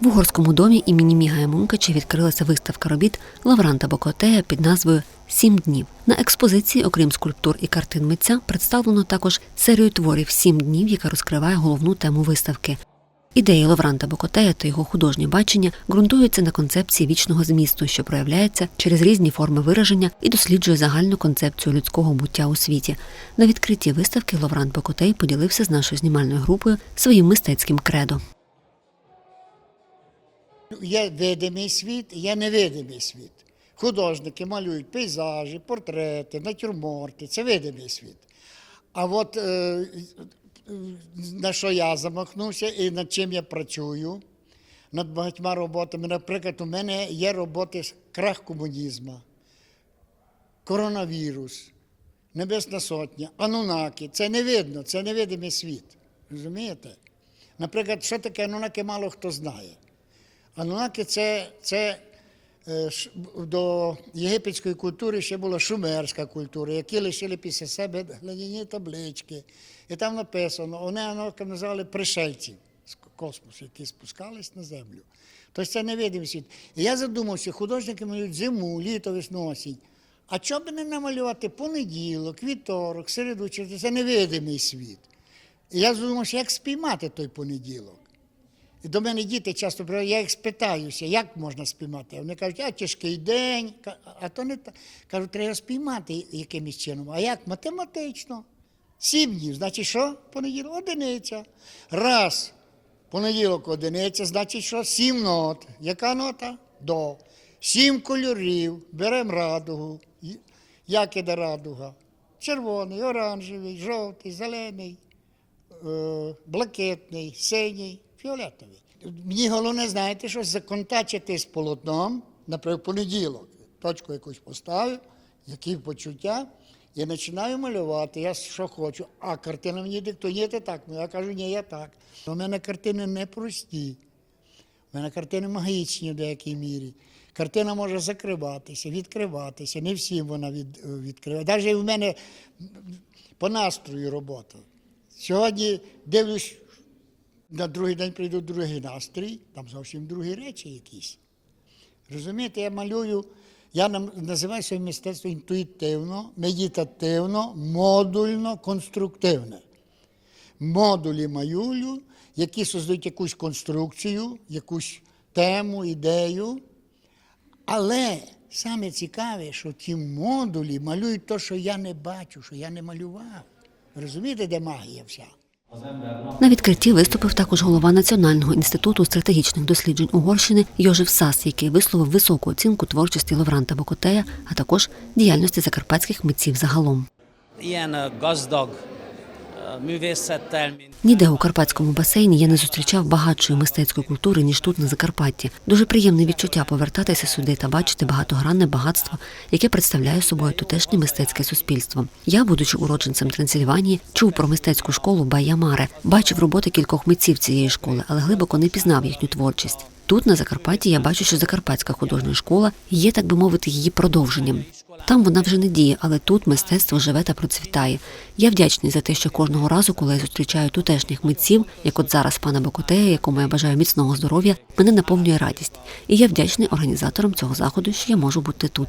В угорському домі імені Мігая Мункача відкрилася виставка робіт Лавранта Бокотея під назвою Сім днів. На експозиції, окрім скульптур і картин митця, представлено також серію творів Сім днів, яка розкриває головну тему виставки. Ідеї Лавранта Бокотея та його художнє бачення ґрунтуються на концепції вічного змісту, що проявляється через різні форми вираження і досліджує загальну концепцію людського буття у світі. На відкритті виставки Лаврант Бокотей поділився з нашою знімальною групою своїм мистецьким кредо. Є видимий світ, є невидимий світ. Художники малюють пейзажі, портрети, натюрморти це видимий світ. А от е, на що я замахнувся і над чим я працюю, над багатьма роботами. Наприклад, у мене є роботи з крах комунізму, коронавірус, Небесна Сотня, Анунаки. Це не видно, це невидимий світ. Розумієте? Наприклад, що таке Анунаки, мало хто знає. Анунаки це, це е, до єгипетської культури ще була шумерська культура, які лишили після себе глиняні таблички. І там написано, вони анунаками називали пришельців з космосу, які спускались на землю. Тобто це невидимий світ. І я задумався, художники малюють зиму, літо, весну, осінь. А чого б не намалювати понеділок, вівторок, середу, це невидимий світ. І я задумався, як спіймати той понеділок. До мене діти часто приходять, я їх спитаюся, як можна спіймати. Вони кажуть, а тяжкий день, а то не так. Кажу, треба спіймати якимось чином. А як? Математично. Сім днів. Значить, що? Понеділок одиниця. Раз. Понеділок одиниця, значить, що? Сім нот. Яка нота? До. Сім кольорів. Беремо радугу. Як іде радуга? Червоний, оранжевий, жовтий, зелений е, блакитний, синій, фіолетовий. Мені головне, знаєте, що законтачити з полотном, наприклад, понеділок. Точку якусь поставив, які почуття, і починаю малювати. Я що хочу. А картина мені диктує, ти так. Ну, я кажу, ні, я так. У мене картини не прості. У мене картини магічні в деякій мірі. Картина може закриватися, відкриватися. Не всім вона від, відкриває. Навіть в мене по настрою робота. Сьогодні дивлюсь, на другий день прийду другий настрій, там зовсім другі речі якісь. Розумієте, я малюю, я називаю своє мистецтво інтуїтивно, медитативно, модульно, конструктивне. Модулі малюю, які создають якусь конструкцію, якусь тему, ідею. Але саме цікаве, що ті модулі малюють те, що я не бачу, що я не малював. Розумієте, де магія вся? На відкритті виступив також голова Національного інституту стратегічних досліджень Угорщини Йожев Сас, який висловив високу оцінку творчості Лавранта Бокотея, а також діяльності закарпатських митців загалом. Ніде у карпатському басейні я не зустрічав багатшої мистецької культури ніж тут на Закарпатті. Дуже приємне відчуття повертатися сюди та бачити багатогранне багатство, яке представляє собою тутешнє мистецьке суспільство. Я, будучи уродженцем Трансильванії, чув про мистецьку школу Баямаре, бачив роботи кількох митців цієї школи, але глибоко не пізнав їхню творчість. Тут, на Закарпатті, я бачу, що Закарпатська художня школа є, так би мовити, її продовженням. Там вона вже не діє, але тут мистецтво живе та процвітає. Я вдячний за те, що кожного разу, коли я зустрічаю тутешніх митців, як от зараз пана Бокотея, якому я бажаю міцного здоров'я, мене наповнює радість. І я вдячний організаторам цього заходу, що я можу бути тут.